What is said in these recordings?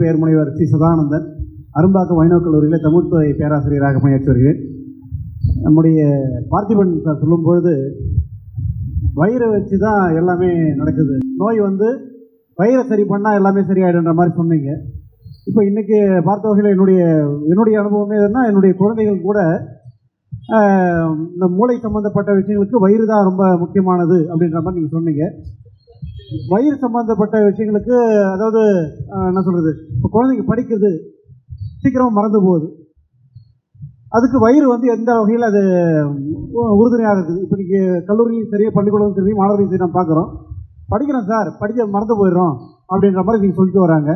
பெயர் முனைவர் சி. சதானந்தன். அரும்பாக்கம் வைணவ கல்லூரியில் தமிழ்துறை பேராசிரியராக பணியாற்றி வருகிறேன் நம்முடைய பார்த்திபன் சார் சொல்லும்பொழுது வயிறை வச்சு தான் எல்லாமே நடக்குது. நோய் வந்து வயிறை சரி பண்ணால் எல்லாமே சரியாயிடுன்ற மாதிரி சொன்னீங்க. இப்போ இன்றைக்கி பார்த்த வகையில் என்னுடைய என்னுடைய அனுபவமே எதுனா என்னுடைய குழந்தைகள் கூட இந்த மூளை சம்மந்தப்பட்ட விஷயங்களுக்கு வயிறு தான் ரொம்ப முக்கியமானது அப்படின்ற மாதிரி நீங்கள் சொன்னீங்க. வயிறு சம்பந்தப்பட்ட விஷயங்களுக்கு அதாவது என்ன சொல்கிறது இப்போ குழந்தைங்க படிக்கிறது சீக்கிரமாக மறந்து போகுது. அதுக்கு வயிறு வந்து எந்த வகையில் அது உறுதுணையாக இருக்குது? இப்போ நீங்கள் கல்லூரியும் சரி பள்ளிக்கூடமும் சரி மாணவர்களையும் சரி நம்ம பார்க்குறோம். படிக்கிறோம் சார் படிக்க மறந்து போயிடுறோம் அப்படின்ற மாதிரி நீங்கள் சொல்லிட்டு வராங்க.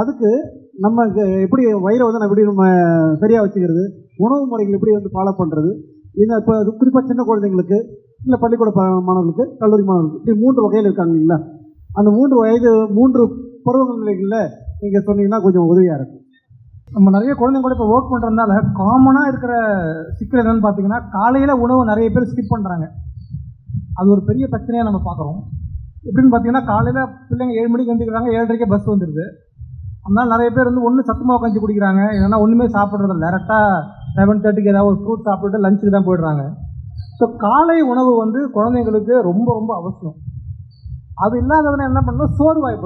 அதுக்கு நம்ம எப்படி வயிறை வந்து நம்ம எப்படி நம்ம சரியாக வச்சுக்கிறது? உணவு முறைகள் எப்படி வந்து ஃபாலோ பண்ணுறது இந்த இப்போ குறிப்பாக சின்ன குழந்தைங்களுக்கு இல்லை பள்ளிக்கூட மாணவர்களுக்கு கல்லூரி மாணவர்களுக்கு. இப்படி மூன்று வகையில் இருக்காங்க இல்லைங்களா? அந்த மூன்று வயது மூன்று பருவ நிலைகளில் நீங்கள் சொன்னீங்கன்னா கொஞ்சம் உதவியாக இருக்கும். நம்ம நிறைய குழந்தைங்க கூட இப்போ ஒர்க் பண்ணுறதுனால காமனாக இருக்கிற சிக்கல் என்னன்னு பார்த்தீங்கன்னா காலையில் உணவு நிறைய பேர் ஸ்கிப் பண்ணுறாங்க அது ஒரு பெரிய பிரச்சனையாக நம்ம பார்க்குறோம் எப்படின்னு பார்த்தீங்கன்னா காலையில் பிள்ளைங்க ஏழு மணிக்கு வந்துக்கிறாங்க ஏழரைக்கே பஸ் வந்துடுது அதனால நிறைய பேர் வந்து ஒன்று சத்தமாக உட்காந்து குடிக்கிறாங்க. இல்லைன்னா ஒன்றுமே சாப்பிட்றது டேரெக்டாக செவன் தேர்ட்டிக்கு ஏதாவது ஒரு ஃப்ரூட் சாப்பிட்டுட்டு லஞ்சுக்கு தான் போயிடுறாங்க. ஸோ காலை உணவு வந்து குழந்தைங்களுக்கு ரொம்ப ரொம்ப அவசியம். அது இல்லாதவன என்ன பண்ணணும்? சோர்வாய்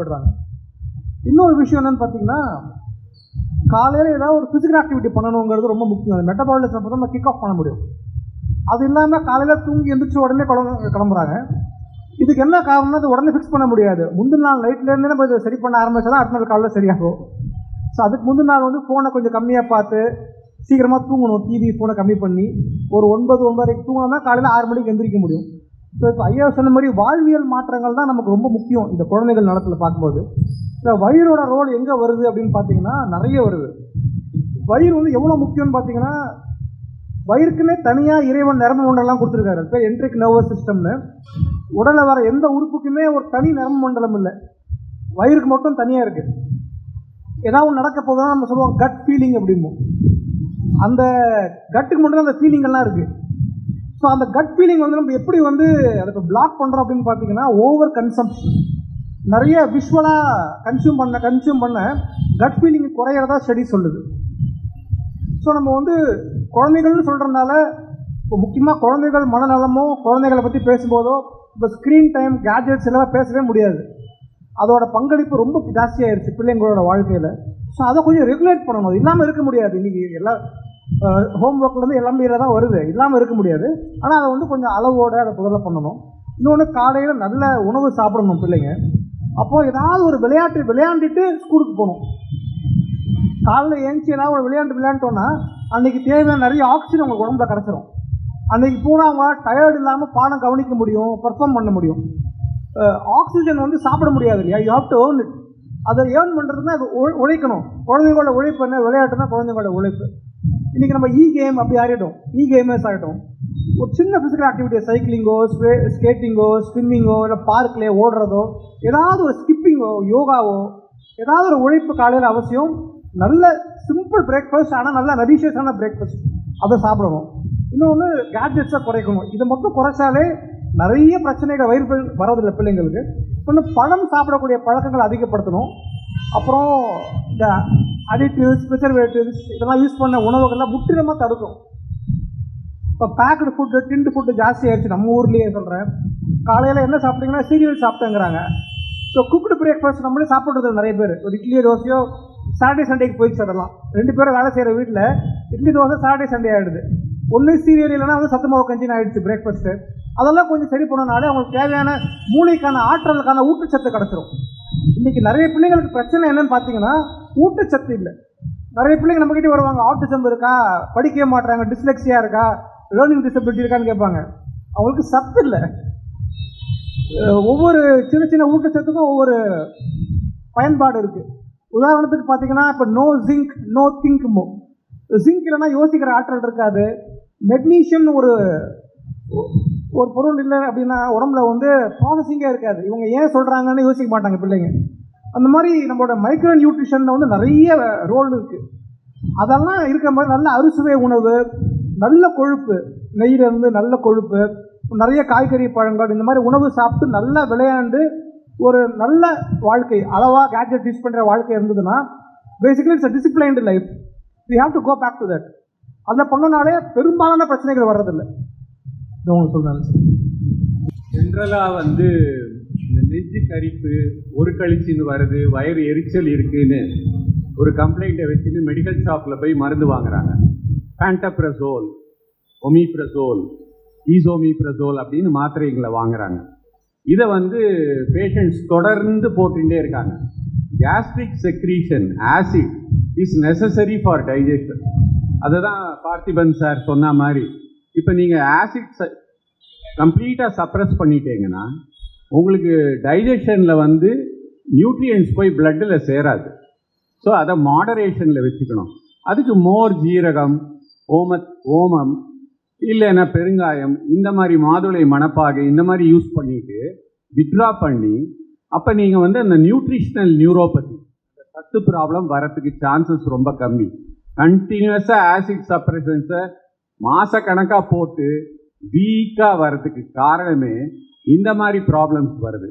இன்னொரு விஷயம் என்னென்னு பார்த்தீங்கன்னா காலையில் ஏதாவது ஒரு ஃபிசிக்கல் ஆக்டிவிட்டி பண்ணணுங்கிறது ரொம்ப முக்கியம். அந்த மெட்டபாலிசம் அப்போ நம்ம கிக் ஆஃப் பண்ண முடியும். அது இல்லாமல் காலையில் தூங்கி எந்திரிச்ச உடனே குழந்தை கிளம்புறாங்க. இதுக்கு என்ன காரணம்னா அது உடனே ஃபிக்ஸ் பண்ண முடியாது. முந்தின நாள் நைட்லேருந்தே நம்ம இதை சரி பண்ண ஆரம்பிச்சா தான் அடுத்த நாள் காலையில் சரியாகும். ஸோ அதுக்கு முந்தின நாள் வந்து ஃபோனை கொஞ்சம் கம்மியாக பார்த்து சீக்கிரமாக தூங்கணும் டிவி ஃபோனை கம்மி பண்ணி ஒரு ஒன்பது ஒன்பதரைக்கு தூங்கினா காலையில் ஆறு மணிக்கு எந்திரிக்க முடியும். ஸோ இப்போ ஐயா சொன்ன மாதிரி வாழ்வியல் மாற்றங்கள் தான் நமக்கு ரொம்ப முக்கியம் இந்த குழந்தைகள் நலத்தில் பார்க்கும்போது. இந்த வயிறோட ரோல் எங்கே வருது அப்படின்னு பார்த்தீங்கன்னா நிறைய வருது. வயிறு வந்து எவ்வளோ முக்கியம்னு பார்த்தீங்கன்னா வயிறுக்குன்னே தனியாக இறைவன் நரம்பு மண்டலம் கொடுத்துருக்காரு. இப்போ பேர் என்ட்ரிக் நர்வஸ் சிஸ்டம்னு உடலில் வர எந்த உறுப்புக்குமே ஒரு தனி நரம்பு மண்டலம் இல்லை. வயிறுக்கு மட்டும் தனியாக இருக்குது ஏதாவது ஒன்று நடக்க போதுனா நம்ம சொல்லுவோம் கட் ஃபீலிங் அப்படிம்போம். அந்த கட்டுக்கு மட்டும்தான் அந்த ஃபீலிங்கெல்லாம் இருக்குது ஸோ அந்த கட் ஃபீலிங் வந்து நம்ம எப்படி வந்து அதை இப்போ பிளாக் பண்ணுறோம் அப்படின்னு பார்த்தீங்கன்னா ஓவர் கன்சம்ஷன் நிறைய விஷுவலாக கன்சியூம் பண்ண கன்சியூம் பண்ண கட் ஃபீலிங் குறையிறதா ஸ்டடி சொல்லுது. ஸோ நம்ம வந்து குழந்தைகள்னு சொல்கிறதுனால இப்போ முக்கியமாக குழந்தைகள் மனநலமோ குழந்தைகளை பற்றி பேசும்போதோ இப்போ ஸ்க்ரீன் டைம் கேஜெட்ஸ் எல்லாம் பேசவே முடியாது. அதோட பங்களிப்பு ரொம்ப ஜாஸ்தியாயிருச்சு பிள்ளைங்களோட வாழ்க்கையில். ஸோ அதை கொஞ்சம் ரெகுலேட் பண்ணணும். இல்லாமல் இருக்க முடியாது. இன்றைக்கி எல்லா ஹோம் ஒர்க்லேருந்து எல்லாமே இதில் தான் வருது. இல்லாமல் இருக்க முடியாது. ஆனால் அதை வந்து கொஞ்சம் அளவோட அதை முதல்ல பண்ணணும். இன்னொன்று காலையில் நல்ல உணவு சாப்பிடணும் பிள்ளைங்க. அப்போது ஏதாவது ஒரு விளையாட்டு விளையாண்டுட்டு ஸ்கூலுக்கு போகணும். காலையில் ஏஞ்சி ஏதாவது ஒரு விளையாண்டு விளையாண்டோன்னா அன்றைக்கி தேவையான நிறைய ஆக்சிஜன் உங்கள் உடம்புல கிடச்சிரும். அன்றைக்கி பூரா அவங்க டயர்டு இல்லாமல் பாடம் கவனிக்க முடியும் பெர்ஃபார்ம் பண்ண முடியும். ஆக்சிஜன் வந்து சாப்பிட முடியாது இல்லையா? You have to earn it அதை ஏர்ன் பண்ணுறதுன்னா அது உழைக்கணும். குழந்தைங்களோட உழைப்பு என்ன? விளையாட்டுனா குழந்தைங்களோட உழைப்பு. இன்றைக்கி நம்ம இ கேம் அப்படி ஆகிட்டோம் இ கேமர்ஸ் ஆகிட்டோம் ஒரு சின்ன ஃபிசிக்கல் ஆக்டிவிட்டி சைக்கிளிங்கோ ஸ்வே ஸ்கேட்டிங்கோ ஸ்விம்மிங்கோ இல்லை பார்க்லேயே ஓடுறதோ ஏதாவது ஒரு ஸ்கிப்பிங்கோ யோகாவோ ஏதாவது ஒரு உழைப்பு காலையில் அவசியம் நல்ல சிம்பிள் பிரேக்ஃபாஸ்ட் ஆனால் நல்ல நரிஷியஸான பிரேக்ஃபாஸ்ட் அதை சாப்பிடணும். இன்னொன்று கேட்ஜெட்ஸை குறைக்கணும். இதை மட்டும் குறைச்சாலே நிறைய பிரச்சனைகள் வயிறு வரதில்லை பிள்ளைங்களுக்கு. இன்னும் பழம் சாப்பிடக்கூடிய பழக்கங்களை அதிகப்படுத்தணும். அப்புறம் இந்த அடிட்டிவ்ஸ் ப்ரிசர்வேட்டிவ்ஸ் இதெல்லாம் யூஸ் பண்ண உணவுகள்லாம் முற்றிலுமாக தடுக்கும். இப்போ பேக்டு ஃபுட்டு டிண்டு ஃபுட்டு ஜாஸ்தி ஆயிடுச்சு. நம்ம ஊர்லேயே சொல்கிறேன் காலையில் என்ன சாப்பிட்டீங்கன்னா சீரியல் சாப்பிட்டேங்கிறாங்க. ஸோ குக்டு பிரேக்ஃபாஸ்ட் நம்மளே சாப்பிட்றது நிறைய பேர். ஒரு இட்லியோ தோசையோ சாட்டர்டே சண்டேக்கு போய் சேரலாம் ரெண்டு பேரும் வேலை செய்கிற வீட்டில் இட்லி தோசை சாட்டர்டே சண்டே ஆகிடுது ஒன்று சீரியல் இல்லைன்னா வந்து சத்து மாவு கஞ்சின்னு ஆகிடுச்சு பிரேக்ஃபாஸ்ட்டு அதெல்லாம் கொஞ்சம் சரி பண்ணனாலே அவங்களுக்கு தேவையான மூளைக்கான ஆற்றலுக்கான ஊட்டச்சத்து கிடச்சிரும். இன்னைக்கு நிறைய பிள்ளைங்களுக்கு பிரச்சனை என்னன்னு பார்த்தீங்கன்னா ஊட்டச்சத்து இல்லை. நிறைய பிள்ளைங்க நம்மக்கிட்ட வருவாங்க ஆட்டிசம் இருக்கா படிக்கவே மாட்டுறாங்க டிஸ்லெக்ஸியா இருக்கா லேர்னிங் டிசபிலிட்டி இருக்கான்னு கேட்பாங்க. அவங்களுக்கு சத்து இல்லை. ஒவ்வொரு சின்ன சின்ன ஊட்டச்சத்துக்கும் ஒவ்வொரு பயன்பாடு இருக்குது உதாரணத்துக்கு பார்த்தீங்கன்னா இப்போ no zinc no think more zinc இல்லைன்னா யோசிக்கிற ஆற்றல் இருக்காது. மெக்னீஷியம்னு ஒரு ஒரு பொருள் இல்லை அப்படின்னா உடம்புல வந்து ப்ராசஸிங்கே இருக்காது. இவங்க ஏன் சொல்கிறாங்கன்னு யோசிக்க மாட்டாங்க பிள்ளைங்க. அந்த மாதிரி நம்மளோட மைக்ரோ நியூட்ரிஷனில் வந்து நிறைய ரோல் இருக்குது அதெல்லாம் இருக்கிற மாதிரி நல்ல அறுசுவை உணவு நல்ல கொழுப்பு நெய்யிலேருந்து நல்ல கொழுப்பு நிறைய காய்கறி பழங்கள் இந்த மாதிரி உணவு சாப்பிட்டு நல்லா விளையாண்டு ஒரு நல்ல வாழ்க்கை அளவாக கேட்ஜெட் யூஸ் பண்ணுற வாழ்க்கை இருந்ததுன்னா basically it's disciplined life we have to go back to that அதை பண்ணனாலே பெரும்பாலான பிரச்சனைகள் வர்றதில்லை. இது உங்களுக்கு சொல்கிறேன் ஜென்ரலாக வந்து இந்த நெஞ்சு கரிப்பு ஒரு கழிச்சின்னு வருது வயிறு எரிச்சல் இருக்குன்னு ஒரு கம்ப்ளைண்ட்டை வச்சுன்னு மெடிக்கல் ஷாப்பில் போய் மருந்து வாங்குறாங்க. பேண்டப்ரசோல் ஒமிப்ரசோல் ஈசோமிப்ரசோல் அப்படின்னு மாத்திரைங்களை வாங்குறாங்க. இதை வந்து பேஷண்ட்ஸ் தொடர்ந்து போட்டுகிட்டே இருக்காங்க. Gastric secretion acid is necessary for digestion அதை தான் பார்த்திபன் சார் சொன்ன மாதிரி இப்போ நீங்கள் ஆசிட் கம்ப்ளீட்டாக சப்ரஸ் பண்ணிட்டீங்கன்னா உங்களுக்கு டைஜஷனில் வந்து நியூட்ரியன்ஸ் போய் பிளட்டில் சேராது. ஸோ அதை மாடரேஷனில் வச்சுக்கணும். அதுக்கு மோர் ஜீரகம் ஓம ஓமம் இல்லைன்னா பெருங்காயம் இந்த மாதிரி மாதுளை மணப்பாகை இந்த மாதிரி யூஸ் பண்ணிட்டு வித்ரா பண்ணி அப்போ நீங்கள் வந்து அந்த நியூட்ரிஷனல் நியூரோபதி சத்து ப்ராப்ளம் வரத்துக்கு சான்சஸ் ரொம்ப கம்மி. கண்டினியூஸாக ஆசிட் சப்ரஷன்ஸை மாதக்கணக்காக போட்டு வீக்காக வர்றதுக்கு காரணமே இந்த மாதிரி ப்ராப்ளம்ஸ் வருது.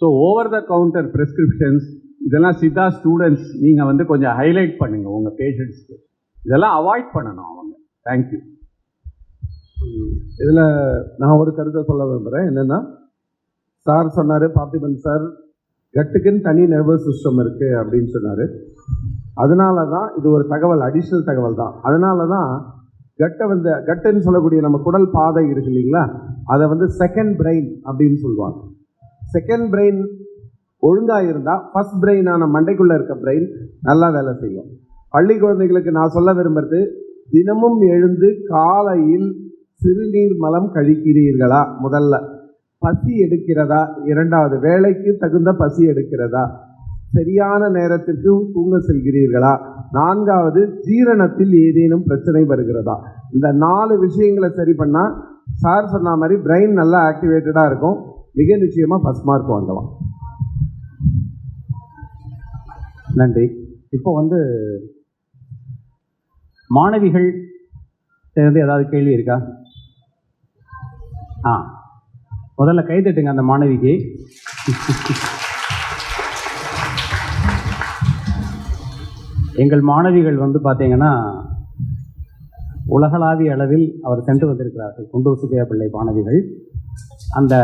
So over the counter prescriptions இதெல்லாம் சித்தா ஸ்டூடெண்ட்ஸ் நீங்கள் வந்து கொஞ்சம் ஹைலைட் பண்ணுங்கள் உங்கள் பேஷண்ட்ஸ்க்கு இதெல்லாம் அவாய்ட் பண்ணணும் அவங்க. தேங்க்யூ இதில் நான் ஒரு கருத்தை சொல்ல விரும்புகிறேன் என்னென்னா சார் சொன்னார் பார்த்திபன் சார் கட்டுக்குன்னு தனி நர்வஸ் சிஸ்டம் இருக்குது அப்படின்னு சொன்னார். அதனால தான் இது ஒரு தகவல் அடிஷ்னல் தகவல் தான் அதனால தான் கட்டை வந்து கட்டுன்னு சொல்லக்கூடிய நம்ம குடல் பாதை இருக்கு இல்லைங்களா? அதை வந்து செகண்ட் பிரெயின் அப்படின்னு சொல்லுவாங்க. செகண்ட் பிரெயின் ஒழுங்காக இருந்தால் ஃபர்ஸ்ட் பிரெயினான மண்டைக்குள்ளே இருக்க பிரெயின் நல்லா வேலை செய்யும். பள்ளி குழந்தைகளுக்கு நான் சொல்ல விரும்புறது தினமும் எழுந்து காலையில் சிறுநீர் மலம் கழிக்கிறீர்களா? முதல்ல. பசி எடுக்கிறதா? இரண்டாவது வேலைக்கு தகுந்த பசி எடுக்கிறதா? சரியான நேரத்திற்கு தூங்க செல்கிறீர்களா? நான்காவது ஜீரணத்தில் ஏதேனும் பிரச்சனை வருகிறதா? இந்த நாலு விஷயங்களை சரி பண்ணால் சார் சொன்ன மாதிரி பிரெயின் நல்லா ஆக்டிவேட்டடாக இருக்கும். மிக நிச்சயமாக ஃபஸ்ட் மார்க் வாங்கலாம். நன்றி. இப்போ வந்து மாணவிகள் வந்து ஏதாவது கேள்வி இருக்கா? ஆ. முதல்ல கைதட்டுங்க அந்த மாணவிக்கு. எங்கள் மாணவிகள் வந்து பார்த்தீங்கன்னா உலகளாவிய அளவில் அவர் சென்று வந்திருக்கிறார்கள். குண்டூர் பிள்ளை மாணவிகள். அந்த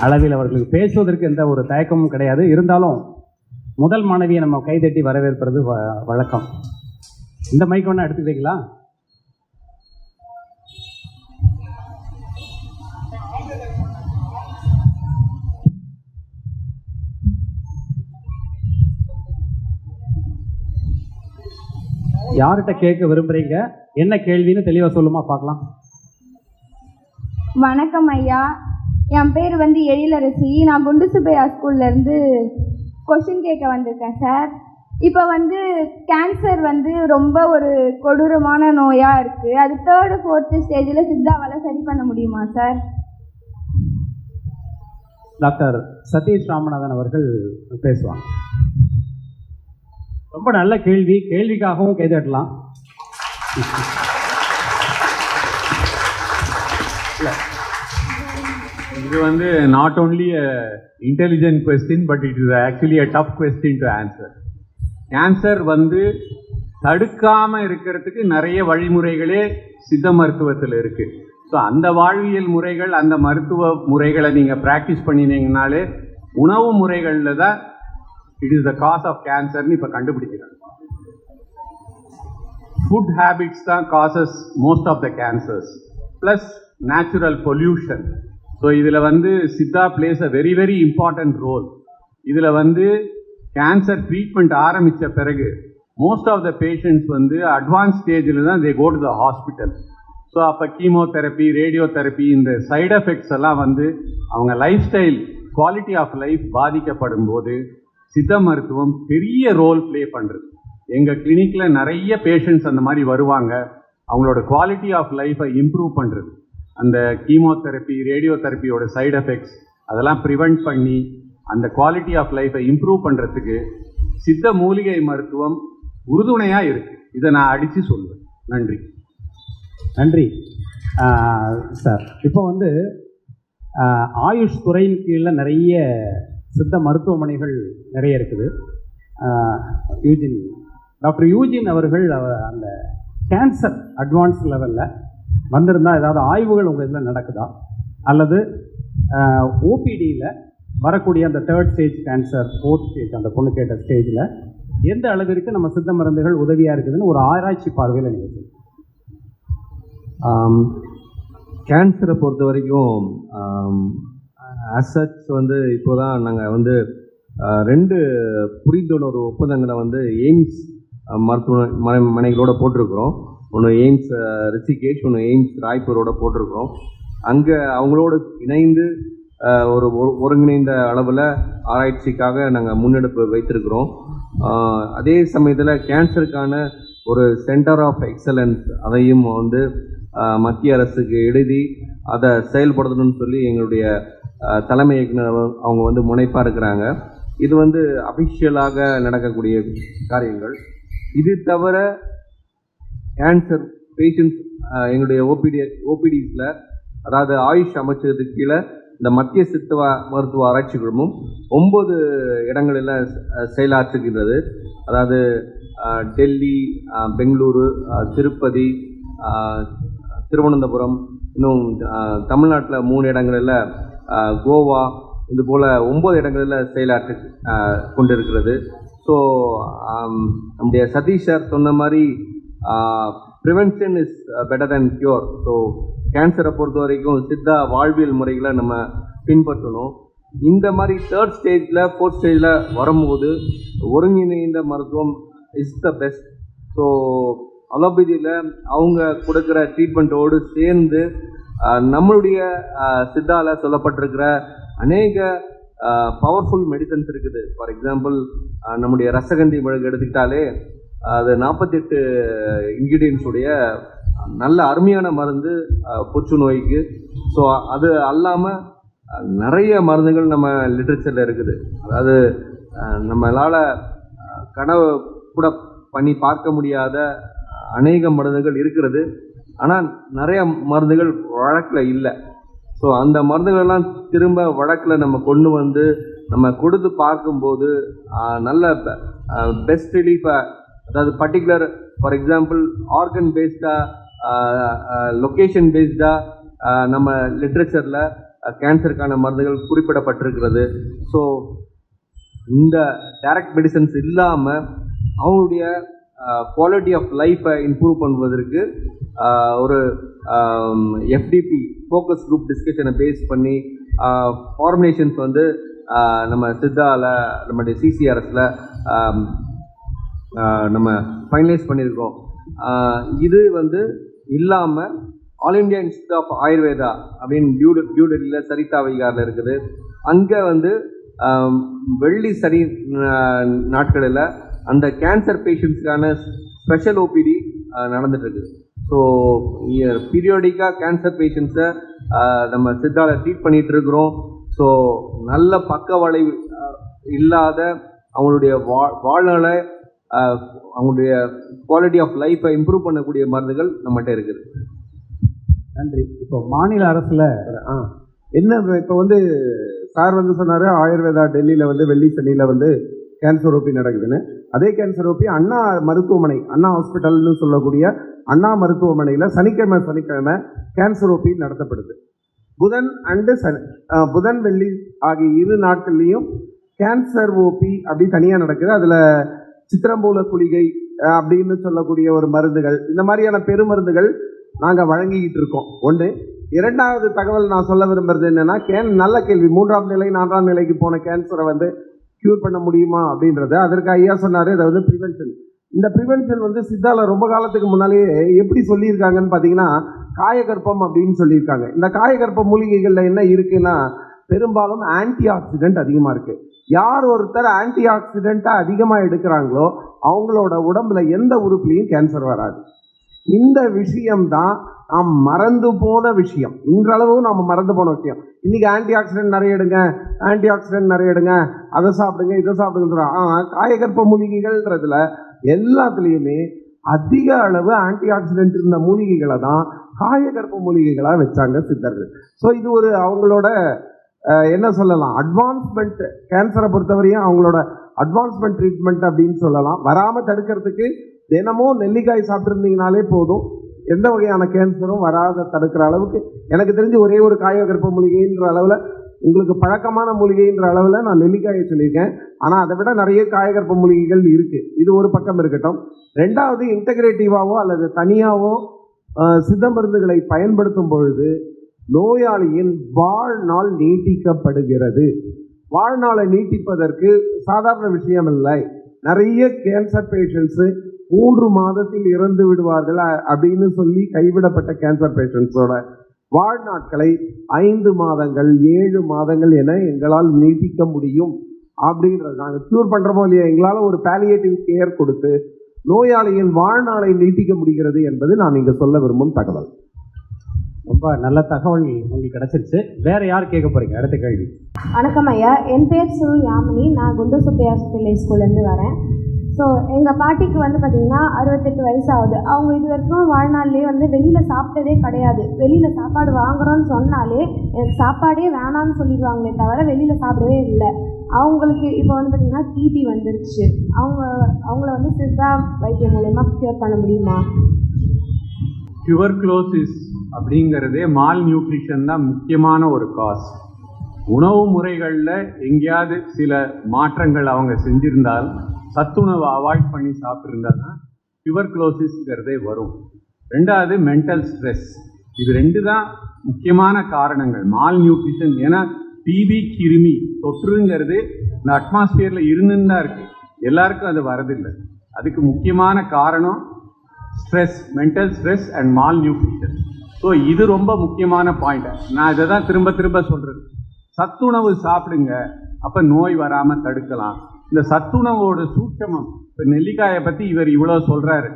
அளவில் அவர்களுக்கு பேசுவதற்கு எந்த ஒரு தயக்கமும் கிடையாது. இருந்தாலும் முதல் மாணவியை நம்ம கைதட்டி வரவேற்பது வ- வழக்கம். இந்த மைக் வேணா எடுத்துக்கிறீங்களா? யார்கிட்ட கேட்க விரும்புறீங்க? என்ன கேள்வின்னு தெளிவா சொல்லுமா? பார்க்கலாம். வணக்கம் ஐயா. என் பேர் வந்து எழிலரசி. நான் குண்டு சுப்பையா ஸ்கூல்லேருந்து கொஷின் கேட்க வந்திருக்கேன் சார். இப்போ வந்து கேன்சர் வந்து ரொம்ப ஒரு கொடூரமான நோயாக இருக்குது அது தேர்டு ஃபோர்த்து ஸ்டேஜில் சித்தாவால் சரி பண்ண முடியுமா சார்? டாக்டர் சதீஷ் ராமநாதன் அவர்கள் பேசுவாங்க. ரொம்ப நல்ல கேள்வி. கேள்விக்காகவும் கைதட்டலாம். இது வந்து not only a intelligent question but it is actually a tough question to answer cancer வந்து தடுக்காமல் இருக்கிறதுக்கு நிறைய வழிமுறைகளே சித்த மருத்துவத்தில் இருக்கு. ஸோ அந்த வாழ்வியல் முறைகள் அந்த மருத்துவ முறைகளை நீங்கள் ப்ராக்டிஸ் பண்ணினீங்கனாலே உணவு முறைகளில் தான் it is the cause of கேன்சர்னு இப்போ கண்டுபிடிக்கிறாங்க. ஃபுட் ஹேபிட்ஸ் தான் causes most of the cancers plus natural pollution so இதில் வந்து Siddha plays a very very important role இதில் வந்து கேன்சர் ட்ரீட்மெண்ட் ஆரம்பித்த பிறகு மோஸ்ட் ஆஃப் த பேஷண்ட்ஸ் வந்து அட்வான்ஸ் ஸ்டேஜில் தான் they go to the hospital so அப்போ கீமோதெரப்பி ரேடியோதெரப்பி இந்த சைடு எஃபெக்ட்ஸ் எல்லாம் வந்து அவங்க life style quality of life பாதிக்கப்படும் போது சித்த மருத்துவம் பெரிய ரோல் ப்ளே பண்ணுறது எங்கள் கிளினிக்கில் நிறைய பேஷண்ட்ஸ் அந்த மாதிரி வருவாங்க. அவங்களோட குவாலிட்டி ஆஃப் லைஃப்பை இம்ப்ரூவ் பண்ணுறது அந்த கீமோதெரப்பி ரேடியோதெரப்பியோட சைடு எஃபெக்ட்ஸ் அதெல்லாம் ப்ரிவெண்ட் பண்ணி அந்த குவாலிட்டி ஆஃப் லைஃப்பை இம்ப்ரூவ் பண்ணுறதுக்கு சித்த மூலிகை மருத்துவம் உறுதுணையாக இருக்குது இதை நான் அடித்து சொல்வேன். நன்றி. நன்றி. சார். இப்போ வந்து ஆயுஷ் துறையின் கீழே நிறைய சித்த மருத்துவமனைகள் நிறைய இருக்குது. யூஜின். டாக்டர் யூஜின் அவர்கள் அந்த கேன்சர் அட்வான்ஸ் லெவலில் வந்திருந்தால் ஏதாவது ஆய்வுகள் உங்கள் இதில் நடக்குதா? அல்லது ஓபிடியில் வரக்கூடிய அந்த third stage cancer fourth stage அந்த பொண்ணு கேட்ட ஸ்டேஜில் எந்த அளவிற்கு நம்ம சித்த மருந்துகள் உதவியாக இருக்குதுன்னு ஒரு ஆராய்ச்சி பார்வையில் நீங்கள் கேன்சரை பொறுத்த வரைக்கும் அசட்ஸ் வந்து இப்போ தான் நாங்கள் வந்து ரெண்டு புரிந்துணர்வு ஒப்பந்தங்களை வந்து எய்ம்ஸ் மருத்துவமனை மருத்துவ மனை- மனைகளோட போட்டிருக்கிறோம். ஒன்று எய்ம்ஸ் ரிஷிகேஷ் ஒன்று எய்ம்ஸ் ராய்ப்பூரோட போட்டிருக்கிறோம். அங்கே அவங்களோட இணைந்து ஒரு ஒருங்கிணைந்த அளவில் ஆராய்ச்சிக்காக நாங்கள் முன்னெடுப்பு வைத்திருக்கிறோம். அதே சமயத்தில் கேன்சருக்கான ஒரு சென்டர் ஆஃப் எக்ஸலன்ஸ் அதையும் வந்து மத்திய அரசுக்கு எழுதி அதை செயல்படுத்தணும்னு சொல்லி எங்களுடைய தலைமை இயக்குனர் அவங்க வந்து முனைப்பாக இருக்கிறாங்க. இது வந்து அஃபிஷியலாக நடக்கக்கூடிய காரியங்கள். இது தவிர கேன்சர் பேஷண்ட்ஸ் எங்களுடைய ஓபிடி ஓபிடிஸில் அதாவது ஆயுஷ் அமைச்சகத்துக்கு கீழே இந்த மத்திய சித்துவ மருத்துவ ஆராய்ச்சி குழுமம் ஒம்பது இடங்களில் செயலாற்றுகின்றது. அதாவது டெல்லி பெங்களூரு திருப்பதி திருவனந்தபுரம் இன்னும் தமிழ்நாட்டில் மூணு இடங்களில் கோவா இது போல் ஒம்பது இடங்களில் செயலாற்று கொண்டிருக்கிறது. ஸோ நம்முடைய சதீஷ் சார் சொன்ன மாதிரி prevention is better than cure so கேன்சரை பொறுத்த வரைக்கும் சித்தா வாழ்வியல் முறைகளை நம்ம பின்பற்றணும். இந்த மாதிரி தேர்ட் ஸ்டேஜில் ஃபோர்த் ஸ்டேஜில் வரும்போது ஒருங்கிணைந்த மருத்துவம் இஸ் த பெஸ்ட் ஸோ அலோபதியில் அவங்க கொடுக்குற ட்ரீட்மெண்ட்டோடு சேர்ந்து நம்மளுடைய சித்தாவில் சொல்லப்பட்டிருக்கிற அநேக பவர்ஃபுல் மெடிசன்ஸ் இருக்குது. ஃபார் எக்ஸாம்பிள் நம்முடைய ரசகந்தி மிளகு எடுத்துக்கிட்டாலே அது நாற்பத்தெட்டு இன்கிரீடியன்ஸுடைய நல்ல அருமையான மருந்து புற்று நோய்க்கு. ஸோ அது அல்லாமல் நிறைய மருந்துகள் நம்ம லிட்ரேச்சரில் இருக்குது. அதாவது நம்மளால் கனவு கூட பண்ணி பார்க்க முடியாத அநேக மருந்துகள் இருக்கிறது. ஆனால் நிறைய மருந்துகள் வழக்கில் இல்லை. ஸோ அந்த மருந்துகளெல்லாம் திரும்ப வழக்கில் நம்ம கொண்டு வந்து நம்ம கொடுத்து பார்க்கும்போது நல்ல பெஸ்ட் ரிலீஃபை அதாவது பர்டிகுலர் ஃபார் எக்ஸாம்பிள் ஆர்கன் பேஸ்டாக லொக்கேஷன் பேஸ்டாக நம்ம லிட்ரேச்சரில் கேன்சருக்கான மருந்துகள் குறிப்பிடப்பட்டிருக்கிறது. ஸோ இந்த டைரக்ட் மெடிசன்ஸ் இல்லாமல் அவங்களுடைய குவாலிட்டி ஆஃப் லைஃப்பை இம்ப்ரூவ் பண்ணுவதற்கு ஒரு எஃப்டிபி ஃபோக்கஸ் குரூப் டிஸ்கஷனை பேஸ் பண்ணி ஃபார்முலேஷன்ஸ் வந்து நம்ம சித்தாவில் நம்மளுடைய சிசிஆர்எஸில் நம்ம ஃபைனலைஸ் பண்ணியிருக்கோம் இது வந்து இல்லாமல் all India institute of Ayurveda அப்படின்னு நியூ நியூ டெல்லியில் சரிதா வைகாரில் இருக்குது. அங்கே வந்து வெள்ளி சரி நா- நாட்களில் அந்த கேன்சர் பேஷண்ட்ஸ்க்கான ஸ்பெஷல் ஓபிடி நடந்துட்டுருக்கு. ஸோ பீரியாடிக்காக கேன்சர் பேஷண்ட்ஸை நம்ம சித்தால ட்ரீட் பண்ணிட்டு இருக்கிறோம் ஸோ நல்ல பக்க வளைவு இல்லாத அவங்களுடைய வா வாழ்நாளை அவங்களுடைய குவாலிட்டி ஆஃப் லைஃப்பை இம்ப்ரூவ் பண்ணக்கூடிய மருந்துகள் நம்மகிட்ட இருக்குது. நன்றி. இப்போ மாநில அரசில் ஆ. என்ன இப்போ வந்து சார் வந்து சொன்னார் ஆயுர்வேதா டெல்லியில் வந்து வெள்ளி சனியில் வந்து கேன்சர் ஓபி நடக்குதுன்னு. அதே கேன்சர் ஓபி அண்ணா மருத்துவமனை அண்ணா ஹாஸ்பிட்டல்னு சொல்லக்கூடிய அண்ணா மருத்துவமனையில் சனிக்கிழமை சனிக்கிழமை கேன்சர் ஓபி நடத்தப்படுது. புதன் அண்டு சனி புதன் வெள்ளி ஆகிய இரு நாட்கள்லேயும் கேன்சர் ஓபி அப்படி தனியாக நடக்குது. அதில் சித்திரம்பூல குளிகை அப்படின்னு சொல்லக்கூடிய ஒரு மருந்துகள் இந்த மாதிரியான பெருமருந்துகள் நாங்கள் வழங்கிக்கிட்டு இருக்கோம். ஒன்று இரண்டாவது தகவல் நான் சொல்ல விரும்புறது என்னென்னா கேன் நல்ல கேள்வி. மூன்றாம் நிலை நான்காம் நிலைக்கு போன கேன்சரை வந்து க்யூர் பண்ண முடியுமா அப்படின்றத அதற்கு ஐயா சொன்னார். இதை வந்து ப்ரிவென்ஷன் இந்த ப்ரிவென்ஷன் வந்து சித்தால ரொம்ப காலத்துக்கு முன்னாலேயே எப்படி சொல்லியிருக்காங்கன்னு பார்த்தீங்கன்னா காயகற்பம் அப்படின்னு சொல்லியிருக்காங்க. இந்த காயகற்ப மூலிகைகளில் என்ன இருக்குன்னா பெரும்பாலும் ஆன்டி ஆக்சிடென்ட் அதிகமாக இருக்குது யார் ஒருத்தர் ஆன்டி ஆக்சிடென்ட்டாக அதிகமாக எடுக்கிறாங்களோ அவங்களோட உடம்புல எந்த உறுப்புலையும் கேன்சர் வராது. இந்த விஷயம்தான் நாம் மறந்து போன விஷயம். இன்றளவும் நாம் மறந்து போன விஷயம். இன்னைக்கு ஆன்டி ஆக்சிடென்ட் நிறைய எடுங்க ஆன்டி ஆக்சிடென்ட் நிறைய எடுங்க அதை சாப்பிடுங்க இதை சாப்பிடுங்க ஆனால் காயகற்ப மூலிகைகள்ன்றதுல எல்லாத்துலேயுமே அதிக அளவு ஆன்டி ஆக்சிடென்ட் இருந்த மூலிகைகளை தான் காயகற்ப மூலிகைகளாக வச்சாங்க சித்தர்கள். ஸோ இது ஒரு அவங்களோட என்ன சொல்லலாம்? அட்வான்ஸ்மெண்ட் கேன்சரை பொறுத்தவரையும் அவங்களோட அட்வான்ஸ்மெண்ட் ட்ரீட்மெண்ட் அப்படின்னு சொல்லலாம். வராமல் தடுக்கிறதுக்கு தினமும் நெல்லிக்காய் சாப்பிட்ருந்தீங்கனாலே போதும். எந்த வகையான கேன்சரும் வராத தடுக்கிற அளவுக்கு எனக்கு தெரிஞ்சு ஒரே ஒரு காயகற்ப மூலிகைன்ற அளவில் உங்களுக்கு பழக்கமான மூலிகைன்ற அளவில் நான் நெல்லிக்காயை சொல்லியிருக்கேன். ஆனால் அதை விட நிறைய காயகற்ப மூலிகைகள் இருக்குது இது ஒரு பக்கம் இருக்கட்டும். ரெண்டாவது இன்டகிரேட்டிவாவோ அல்லது தனியாகவோ சித்த மருந்துகளை பயன்படுத்தும் பொழுது நோயாளியின் வாழ்நாள் நீட்டிக்கப்படுகிறது. வாழ்நாளை நீட்டிப்பதற்கு சாதாரண விஷயம் இல்லை. நிறைய கேன்சர் பேஷண்ட்ஸு மூன்று மாதத்தில் இறந்து விடுவார்கள் அப்படின்னு சொல்லி கைவிடப்பட்ட கேன்சர் பேஷண்ட்ஸோட வாழ்நாட்களை ஐந்து மாதங்கள் ஏழு மாதங்கள் என எங்களால் நீட்டிக்க முடியும் அப்படின்றது நாங்கள் க்யூர் பண்ணுறோமோ இல்லையா எங்களால் ஒரு பேலியேட்டிவ் கேர் கொடுத்து நோயாளியின் வாழ்நாளை நீட்டிக்க முடிகிறது என்பது நான் இங்கே சொல்ல விரும்பும் தகவல். ரொம்ப நல்ல தகவல் உங்களுக்கு கிடைச்சிருச்சு. வேற யார் கேட்க போறீங்க? அடுத்த கேள்வி. வணக்கம் ஐயா. என் பேர் சு யாமினி. நான் குண்டு சுப்பையா பிள்ளை ஸ்கூல்லேருந்து வரேன். ஸோ எங்கள் பாட்டிக்கு வந்து பார்த்திங்கன்னா அறுபத்தெட்டு வயசு ஆகுது அவங்க இது வரைக்கும் வாழ்நாள்லேயே வந்து வெளியில் சாப்பிட்டதே கிடையாது. வெளியில் சாப்பாடு வாங்குகிறோன்னு சொன்னாலே எனக்கு சாப்பாடே வேணாம்னு சொல்லிடுவாங்களே தவிர வெளியில் சாப்பிடவே இல்லை. அவங்களுக்கு இப்போ வந்து பார்த்திங்கன்னா டிபி வந்துருச்சு. அவங்க அவங்கள வந்து சித்தா வைத்தியம் மூலயமா க்யூர் பண்ண முடியுமா? டியூபர்குலோசிஸ் அப்படிங்கிறதே மால் நியூட்ரிஷன் தான் முக்கியமான ஒரு காஸ் உணவு முறைகளில் எங்கேயாவது சில மாற்றங்கள் அவங்க செஞ்சிருந்தால் சத்துணவை அவாய்ட் பண்ணி சாப்பிட்ருந்தா தான் டியூபர்குலோசிஸ்ங்கிறதே வரும். ரெண்டாவது மென்டல் ஸ்ட்ரெஸ் இது ரெண்டு தான் முக்கியமான காரணங்கள். மால் நியூட்ரிஷன் ஏன்னா டிபி கிருமி தொற்றுங்கிறது இந்த அட்மாஸ்பியரில் இருந்துன்னு தான் இருக்குது எல்லாருக்கும் அது வரதில்லை. அதுக்கு முக்கியமான காரணம் stress mental stress and malnutrition so இது ரொம்ப முக்கியமான பாயிண்ட் நான் இதை தான் திரும்ப திரும்ப சொல்கிறது சத்துணவு சாப்பிடுங்க அப்போ நோய் வராமல் தடுக்கலாம். இந்த சத்துணவோட சூட்சமம் இப்போ நெல்லிக்காயை பற்றி இவர் இவ்வளோ சொல்கிறாரு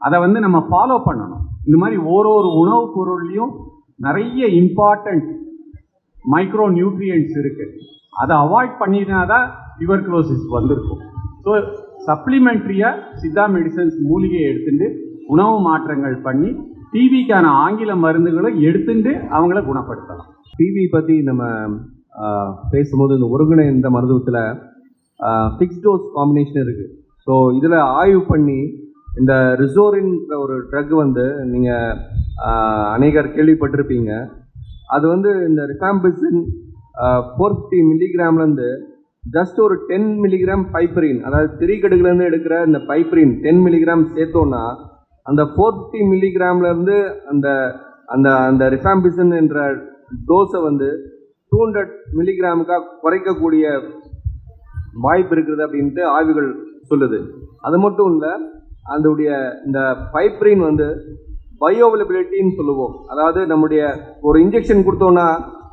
அதை வந்து நம்ம ஃபாலோ பண்ணணும். இந்த மாதிரி ஒரு ஒரு உணவுப் பொருள்லையும் நிறைய இம்பார்ட்டண்ட் மைக்ரோ நியூட்ரியன்ட்ஸ் இருக்குது அதை அவாய்ட் பண்ணினா தான் டியூபர்குலோசிஸ் வந்திருக்கும் ஸோ சப்ளிமெண்ட்ரியாக சித்தா மெடிசன்ஸ் மூலிகையை எடுத்துட்டு உணவு மாற்றங்கள் பண்ணி டிவிக்கான ஆங்கில மருந்துகளை எடுத்துட்டு அவங்கள குணப்படுத்தலாம். டிவி பற்றி நம்ம பேசும்போது இந்த ஒருங்கிணைந்த மருத்துவத்தில் ஃபிக்ஸ் டோஸ் காம்பினேஷன் இருக்குது ஸோ இதில் ஆய்வு பண்ணி இந்த ரிசோரின்ற ஒரு ட்ரக் வந்து நீங்கள் அநேகர் கேள்விப்பட்டிருப்பீங்க. அது வந்து இந்த ரிஃபாம்பிசின் ஃபோர் ஃபிஃப்டி மில்லிகிராம்லேருந்து ஜஸ்ட் ஒரு டென் மில்லிகிராம் பைப்ரின் அதாவது திரிகடுகுலேருந்து எடுக்கிற இந்த பைப்ரின் டென் மில்லிகிராம் சேர்த்தோன்னா அந்த ஃபோர் ஃபிஃப்டி மில்லிகிராம்லேருந்து அந்த அந்த அந்த ரிஃபாம்பிசின் என்ற டோஸை வந்து டூ ஹண்ட்ரட் மில்லிகிராமுக்காக குறைக்கக்கூடிய வாய்ப்பு இருக்கிறது அப்படின்ட்டு ஆய்வுகள் சொல்லுது. அது மட்டும் இல்லை அதோடைய இந்த பைப்ரின் வந்து பயோஅவைலபிலிட்டின்னு சொல்லுவோம். அதாவது நம்முடைய ஒரு இன்ஜெக்ஷன் கொடுத்தோன்னா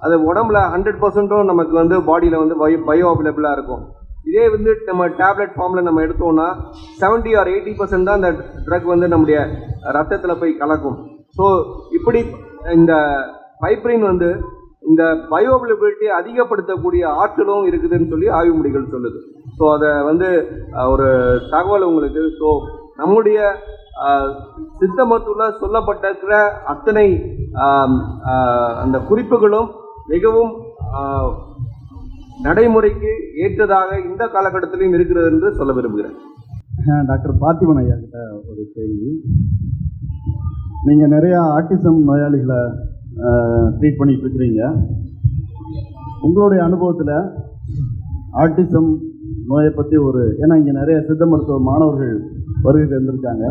அது உடம்புல ஹண்ட்ரட் பர்சன்ட்டும் நமக்கு வந்து பாடியில் வந்து பயோ பயோ அவைலபிளாக இருக்கும். இதே வந்து நம்ம டேப்லெட் ஃபார்மில் நம்ம எடுத்தோம்னா 70 ஆர் எயிட்டி பர்சன்ட் தான் அந்த ட்ரக் வந்து நம்முடைய ரத்தத்தில் போய் கலக்கும். ஸோ இப்படி இந்த பைப்ரின் வந்து இந்த பயோபிலிபிலிட்டியை அதிகப்படுத்தக்கூடிய ஆற்றலும் இருக்குதுன்னு சொல்லி ஆய்வு முடிகள் சொல்லுது. ஸோ அதை வந்து ஒரு தகவல் உங்களுக்கு. ஸோ நம்முடைய சித்த மருத்துவத்தில் சொல்லப்பட்டிருக்கிற அத்தனை அந்த குறிப்புகளும் மிகவும் நடைமுறைக்கு ஏற்றதாக இந்த காலகட்டத்திலையும் இருக்கிறது என்று சொல்ல விரும்புகிறேன். டாக்டர் பார்த்திபன் ஐயா கிட்ட ஒரு கேள்வி. நீங்கள் நிறையா ஆட்டிசம் நோயாளிகளை ட்ரீட் பண்ணிட்டு இருக்கிறீங்க. உங்களுடைய அனுபவத்தில் ஆர்டிசம் நோயை பற்றி ஒரு ஏன்னா இங்கே நிறைய சித்த மருத்துவ மாணவர்கள் வருகை தந்திருக்காங்க.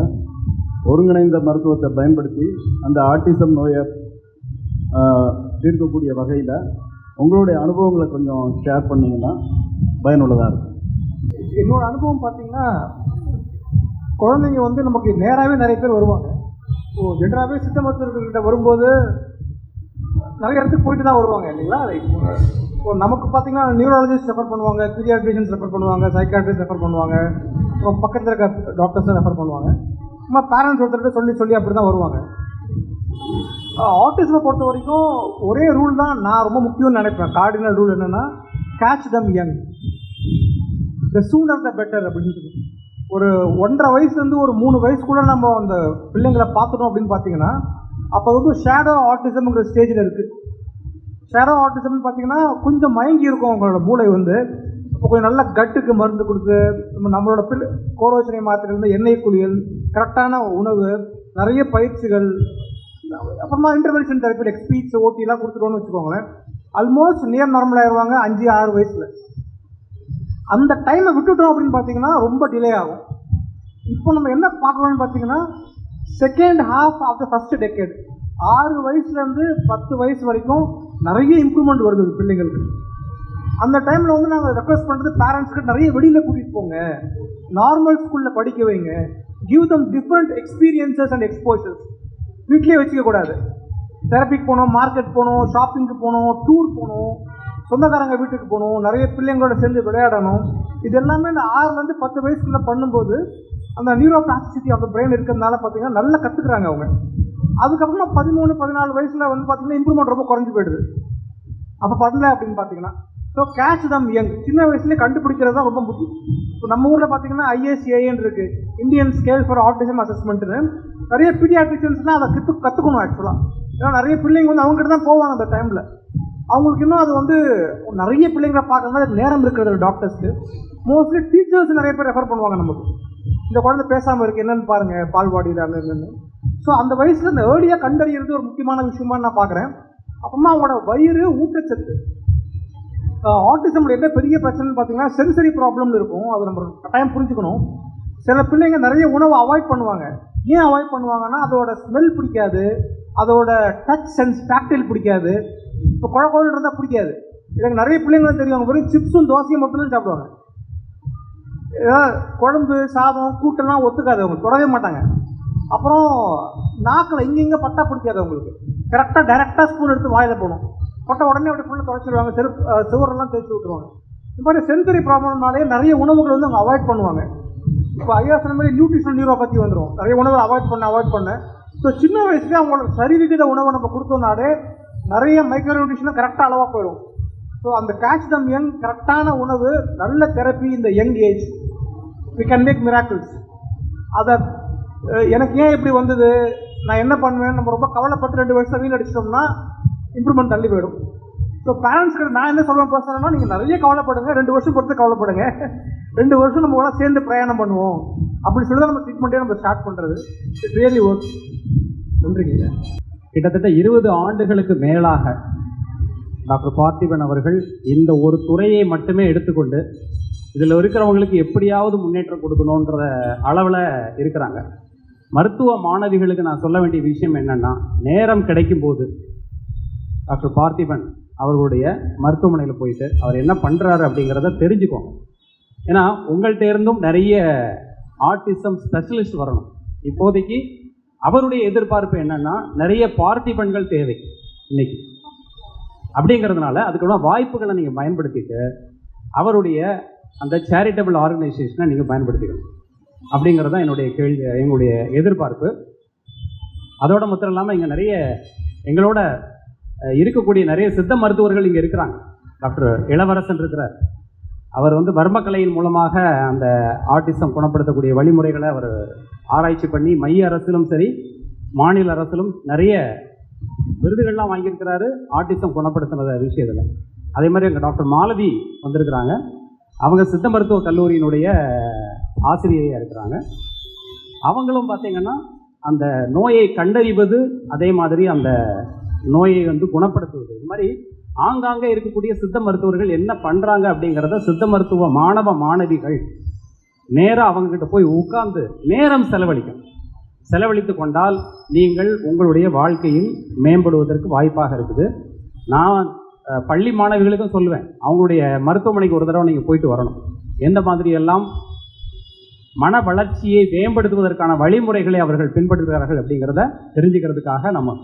ஒருங்கிணைந்த மருத்துவத்தை பயன்படுத்தி அந்த ஆர்டிசம் நோயை தீர்க்கக்கூடிய வகையில் உங்களுடைய அனுபவங்களை கொஞ்சம் ஷேர் பண்ணீங்கன்னா பயனுள்ளதாக இருக்கும். என்னோட அனுபவம் பார்த்தீங்கன்னா குழந்தைங்க வந்து நமக்கு நேராகவே நிறைய பேர் வருவாங்க. ஸோ ஜென்ரலாகவே சித்த மருத்துவர்கள்கிட்ட வரும்போது நிறைய இடத்துக்கு போயிட்டு தான் வருவாங்க இல்லைங்களா? இப்போ நமக்கு பார்த்தீங்கன்னா நியூரலஜிஸ்ட் ரெஃபர் பண்ணுவாங்க பீடியாட்ரிஷியன்ஸ் ரெஃபர் பண்ணுவாங்க சைக்காட்ரிஸ்ட் ரெஃபர் பண்ணுவாங்க அப்புறம் பக்கத்தில் இருக்க டாக்டர்ஸை ரெஃபர் பண்ணுவாங்க. நம்ம பேரண்ட்ஸ் ஒருத்தர்கிட்ட சொல்லி சொல்லி அப்படி தான் வருவாங்க. ஆட்டிசமை பொறுத்த வரைக்கும் ஒரே ரூல் தான் நான் ரொம்ப முக்கியம்னு நினைப்பேன். கார்டினல் ரூல் என்னென்னா catch them young the sooner the better அப்படின்னு சொல்லி. ஒரு ஒன்றரை வயசுலேருந்து ஒரு மூணு வயசுக்குள்ள நம்ம அந்த பிள்ளைங்களை பார்த்துட்டோம் அப்படின்னு பார்த்தீங்கன்னா அப்போ வந்து ஷேடோ ஆர்டிசம்ங்கிற ஸ்டேஜில் இருக்குது ஷேடோ ஆர்டிசம்னு பார்த்தீங்கன்னா கொஞ்சம் மயங்கி இருக்கும் அவங்களோட மூளை வந்து. இப்போ கொஞ்சம் நல்ல கட்டுக்கு மருந்து கொடுத்து நம்ம நம்மளோட பில் கோரோச்சனை மாத்திரையிலேருந்து எண்ணெய் குளியல் கரெக்டான உணவு நிறைய பயிற்சிகள் அப்புறமா இன்டர்வென்ஷன் தெரப்பி லைக் ஸ்பீச் ஓட்டிலாம் கொடுத்துருவோன்னு வச்சுக்கோங்களேன். ஆல்மோஸ்ட் நியர் நார்மல் ஆயிடுவாங்க அஞ்சு ஆறு வயசில். அந்த டைமை விட்டுட்டோம் அப்படின்னு பார்த்தீங்கன்னா ரொம்ப டிலே ஆகும். இப்போ நம்ம என்ன பார்க்கணும்னு பார்த்தீங்கன்னா second half of the first decade ஆறு வயசுலேருந்து பத்து வயசு வரைக்கும் நிறைய இம்ப்ரூவ்மெண்ட் வருது பிள்ளைங்களுக்கு. அந்த டைமில் வந்து நாங்கள் ரெக்வஸ்ட் பண்ணுறது பேரண்ட்ஸ்க்கு நிறைய வெளியில் கூட்டிகிட்டு போங்க. நார்மல் ஸ்கூலில் படிக்க வைங்க. Give them different experiences and exposures வீட்லேயே வச்சுக்கக்கூடாது. தெரப்பிக்கு போகணும் மார்க்கெட் போகணும் ஷாப்பிங்க்கு போகணும் டூர் போகணும். சொந்தக்காரங்க வீட்டுக்கு போகணும் நிறைய பிள்ளைங்களோட சேர்ந்து விளையாடணும். இது எல்லாமே இந்த ஆறுலேருந்து பத்து வயசுக்குள்ளே பண்ணும்போது அந்த neuro plasticity of the brain இருக்கிறதுனால பார்த்தீங்கன்னா நல்லா கற்றுக்குறாங்க அவங்க. அதுக்கப்புறமா பதிமூணு பதினாலு வயசில் வந்து பார்த்தீங்கன்னா இம்ப்ரூவ்மெண்ட் ரொம்ப குறைஞ்சி போயிடுது. அப்போ பண்ணல அப்படின்னு பார்த்தீங்கன்னா ஸோ கேட்ச் தம் யங் சின்ன வயசுலேயே கண்டுபிடிக்கிறது தான் ரொம்ப முக்கியம். இப்போ நம்ம ஊரில் பார்த்தீங்கன்னா ஐஎஸ்ஏன்னு இருக்கு. இந்தியன் ஸ்கேல் ஃபார் ஆட்டிசம் அசஸ்மெண்ட்டுன்னு நிறைய பீடியாட்ரிஷியன்ஸ்லாம் அதை கற்று கற்றுக்கணும் ஆக்சுவலாக ஏன்னா நிறைய பிள்ளைங்க வந்து அவங்ககிட்ட தான் போவாங்க அந்த டைமில் அவங்களுக்கு இன்னும் அது வந்து நிறைய பிள்ளைங்களை பார்க்கறதுனால நேரம் இருக்கிறது டாக்டர்ஸ்க்கு மோஸ்ட்லி டீச்சர்ஸ் நிறைய பேர் ரெஃபர் பண்ணுவாங்க நமக்கு. இந்த குழந்தை பேசாமல் இருக்குது என்னன்னு பாருங்க பால்வாடியில் அங்கே ஸோ அந்த வயசில் இந்த ஏர்லியாக கண்டறியிறது ஒரு முக்கியமான விஷயமா நான் பார்க்குறேன். அப்புறமா அவங்களோட வயிறு ஊட்டச்சத்து. ஆட்டிசம்ல என்ன பெரிய பிரச்சனைன்னு பார்த்தீங்கன்னா சென்சரி ப்ராப்ளம்னு இருக்கும். அது நம்ம கட்டாயம் புரிஞ்சுக்கணும். சில பிள்ளைங்க நிறைய உணவை அவாய்ட் பண்ணுவாங்க. ஏன் அவாய்ட் பண்ணுவாங்கன்னா அதோட ஸ்மெல் பிடிக்காது. அதோட டச் சென்ஸ் டாக்டைல் பிடிக்காது. இப்போ குழ இருந்தால் பிடிக்காது. எனக்கு நிறைய பிள்ளைங்களுக்கு தெரியும். அவங்க வெறும் சிப்ஸும் தோசையும் மட்டும்தான் சாப்பிடுவாங்க. ஏதாவது குழம்பு சாதம் கூட்டெல்லாம் ஒத்துக்காது அவங்க. தொடவே மாட்டாங்க. அப்புறம் நாக்கில் இங்கெங்கே பட்டா பிடிக்காது அவங்களுக்கு. கரெக்டாக டைரெக்டாக ஸ்பூன் எடுத்து வாயில் போகணும் பட்ட உடனே அப்படி ஃபுல்லாக துடைச்சிடுவாங்க செருப்பு சுவரெல்லாம் தேய்ச்சி விட்டுருவாங்க. இந்த மாதிரி சென்சரி ப்ராப்ளம்னாலே நிறைய உணவுகள் வந்து அவங்க அவாய்ட் பண்ணுவாங்க. இப்போ ஐயா சொன்ன மாதிரி நியூட்ரிஷன் நியூரோபதி வந்துடும் நிறைய உணவை அவாய்ட் பண்ண அவாய்ட் பண்ண. ஸோ சின்ன வயசுலேயே அவங்களோட சரிவிகித உணவை நம்ம கொடுத்தோம்னாலே நிறைய மைக்ரோ நியூட்ரிஷனும் கரெக்டாக அளவாக போயிடும். ஸோ அந்த கேட்ச் தம் யங் கரெக்டான உணவு நல்ல தெரப்பி இந்த young age we can make miracles அதை எனக்கு ஏன் இப்படி வந்தது? நான் என்ன பண்ணுவேன் நம்ம ரொம்ப கவலைப்பட்டு ரெண்டு வருஷம் வீண் அடிச்சிட்டோம்னா இம்ப்ரூவ்மெண்ட் தள்ளி போயிடும். ஸோ பேரண்ட்ஸ்க்கு நான் என்ன சொல்லுவேன் பர்சனல்னா நீங்கள் நிறைய கவலைப்படுங்க ரெண்டு வருஷம் பொறுத்து கவலைப்படுங்க. ரெண்டு வருஷம் நம்ம கூட சேர்ந்து பிரயாணம் பண்ணுவோம். அப்படி சொல்லி நம்ம ட்ரீட்மெண்ட்டே நம்ம ஸ்டார்ட் பண்ணுறது இட் ரியலி ஒர்க் நன்றிங்க கிட்டத்தட்ட இருபது ஆண்டுகளுக்கு மேலாக டாக்டர் பார்த்திபன் அவர்கள் இந்த ஒரு துறையை மட்டுமே எடுத்துக்கொண்டு இதில் இருக்கிறவங்களுக்கு எப்படியாவது முன்னேற்றம் கொடுக்கணுன்ற அளவில் இருக்கிறாங்க. மருத்துவ மாணவிகளுக்கு நான் சொல்ல வேண்டிய விஷயம் என்னென்னா நேரம் கிடைக்கும் போது டாக்டர் பார்த்திபன் அவர்களுடைய மருத்துவமனையில் போயிட்டு அவர் என்ன பண்ணுறாரு அப்படிங்கிறத தெரிஞ்சுக்கோங்க. ஏன்னா உங்கள்கிட்ட இருந்தும் நிறைய ஆர்டிசம் ஸ்பெஷலிஸ்ட் வரணும். இப்போதைக்கு அவருடைய எதிர்பார்ப்பு என்னன்னா நிறைய பார்ட்டிபன்கள் தேவை இன்னைக்கு. அப்படிங்கிறதுனால அதுக்கான வாய்ப்புகளை நீங்கள் பயன்படுத்திட்டு அவருடைய அந்த சேரிட்டபிள் ஆர்கனைசேஷனை நீங்கள் பயன்படுத்திக்கணும். அப்படிங்கிறது தான் என்னுடைய கேள்வி எங்களுடைய எதிர்பார்ப்பு. அதோட மாத்திரம் இல்லாமல் இங்கே நிறைய எங்களோட இருக்கக்கூடிய நிறைய சித்த மருத்துவர்கள் இங்கே இருக்கிறாங்க. டாக்டர் இளவரசன் இருக்கிறார். அவர் வந்து வர்மக்கலையின் மூலமாக அந்த ஆட்டிசம் குணப்படுத்தக்கூடிய வழிமுறைகளை அவர் ஆராய்ச்சி பண்ணி மைய அரசிலும் சரி மாநில அரசிலும் நிறைய விருதுகள்லாம் வாங்கியிருக்கிறாரு ஆட்டிசம் குணப்படுத்தின விஷயத்தில். அதே மாதிரி எங்கள் டாக்டர் மாலதி வந்திருக்கிறாங்க. அவங்க சித்த மருத்துவ கல்லூரியினுடைய ஆசிரியையாக இருக்கிறாங்க. அவங்களும் பார்த்தீங்கன்னா அந்த நோயை கண்டறிவது அதே மாதிரி அந்த நோயை வந்து குணப்படுத்துவது. இது மாதிரி ஆங்காங்கே இருக்கக்கூடிய சித்த மருத்துவர்கள் என்ன பண்ணுறாங்க அப்படிங்கிறத சித்த மருத்துவ மாணவ மாணவிகள் நேராக அவங்கக்கிட்ட போய் உட்கார்ந்து நேரம் செலவழிக்கும் செலவழித்து கொண்டால் நீங்கள் உங்களுடைய வாழ்க்கையில் மேம்படுவதற்கு வாய்ப்பாக இருக்குது. நான் பள்ளி மாணவிகளுக்கும் சொல்லுவேன். அவங்களுடைய மருத்துவமனைக்கு ஒரு தடவை நீங்கள் போயிட்டு வரணும். எந்த மாதிரி எல்லாம் மன வளர்ச்சியை மேம்படுத்துவதற்கான வழிமுறைகளை அவர்கள் பின்பற்றுகிறார்கள் அப்படிங்கிறத தெரிஞ்சுக்கிறதுக்காக நம்ம